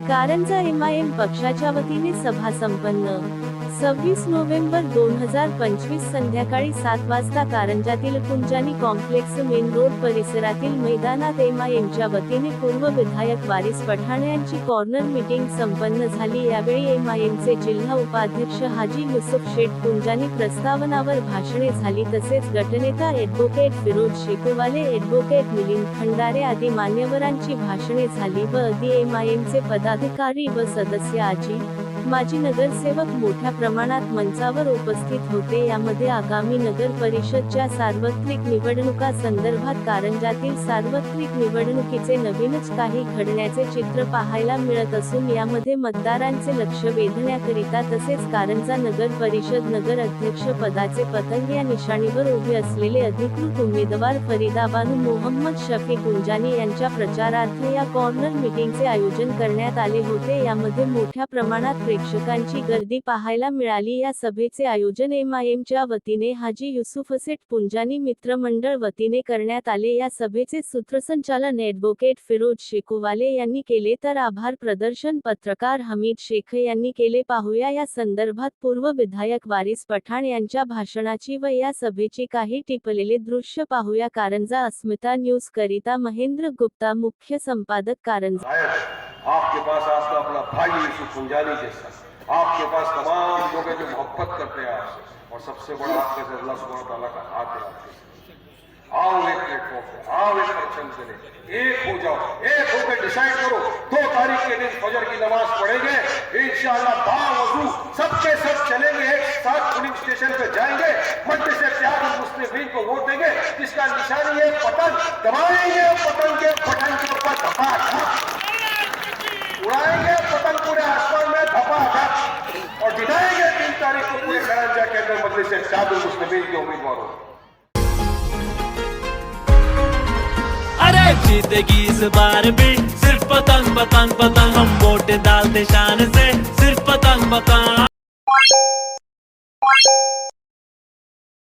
Karanja MIM पक्षाच्या वतीने सभा संपन्न सव्वीस नोव्हेंबर दोन हजार पंचवीस संध्याकाळी सात वाजता कारंजातील कुंजानी कॉम्प्लेक्स मेन रोड परिसरातील मैदानात एमआयएमच्या वतीने पूर्व विधायक वारिस पठाण यांची कॉर्नर मीटिंग संपन्न झाली. यावेळी एमआयएमचे जिल्हा उपाध्यक्ष हाजी युसुफ शेठ कुंजानी प्रस्तावनावर भाषणे झाली. तसेच गटनेता ऍडव्होकेट फिरोज शेकोवाले ऍडव्होकेट मिलिंद खंडारे आदी मान्यवरांची भाषणे झाली व आदी एमआयएमचे पदाधिकारी व सदस्य आजी माजी नगरसेवक मोठ्या प्रमाणात मंचावर उपस्थित होते. यामध्ये आगामी नगर परिषदच्या सार्वत्रिक निवडणुका संदर्भात कारंजातील सार्वत्रिक निवडणुकीचे नवीनच काही घडण्याचे चित्र पाहायला मिळत असून यामध्ये मतदारांचे लक्ष वेधण्याकरिता तसेच कारंजा नगर परिषद नगर अध्यक्ष पदाचे पतंग या निशाणीवर उभे असलेले अधिकृत उमेदवार फरीदाबानू मोहम्मद शफी गुंजानी यांच्या प्रचारार्थ या कॉर्नर मीटिंगचे आयोजन करण्यात आले होते. यामध्ये मोठ्या प्रमाणात प्रेक्षकांची गर्दी पाहायला मिळाली. या सभेचे आयोजन एमआयएमच्या वतीने हाजी युसुफसेट पुंजानी मित्रमंडळ वतीने करण्यात आले. या सभेचे सूत्रसंचालन ॲडव्होकेट फिरोज शेकोवाले यांनी केले. तर आभार प्रदर्शन पत्रकार हमीद शेख यांनी केले. पाहूया या संदर्भात पूर्व विधायक वारिस पठाण यांच्या भाषणाची व या सभेची काही टिपलेले दृश्य पाहूया. कारंजा अस्मिता न्यूज करिता महेंद्र गुप्ता मुख्य संपादक कारंजा. आपके पास आपका अपना भाई यूसुफ पुंजानी जैसा। आपके पास तमाम लोग जो मोहब्बत करते हैं आपसे, और सबसे बड़ा आपके से अल्लाह सुबह ताला का हाथ है आपके आओ एक प्लेटफॉर्म पे आओ एक परचम चले एक हो जाओ, एक होकर डिसाइड करो, दो तारीख के दिन फजर की नमाज़ पढ़ेंगे इंशाल्लाह बावजू सबके सब चलेंगे, एक साथ पुलिंग स्टेशन पे जाएँगे मध्य से प्यार मुस्लिम को वोट देंगे, जिसका निशानी है पतंग, दबाएँगे पतंग के बटन के ऊपर धपा तारीख को पूरे करंजा के अंदर मजलिस शादुल मुस्लिमीन के उम्मीदवार हो। अरे ज़िंदगी इस बार भी सिर्फ़ पतंग पतंग पतंग। हम वोट डालते शान से, सिर्फ़ पतंग पतंग।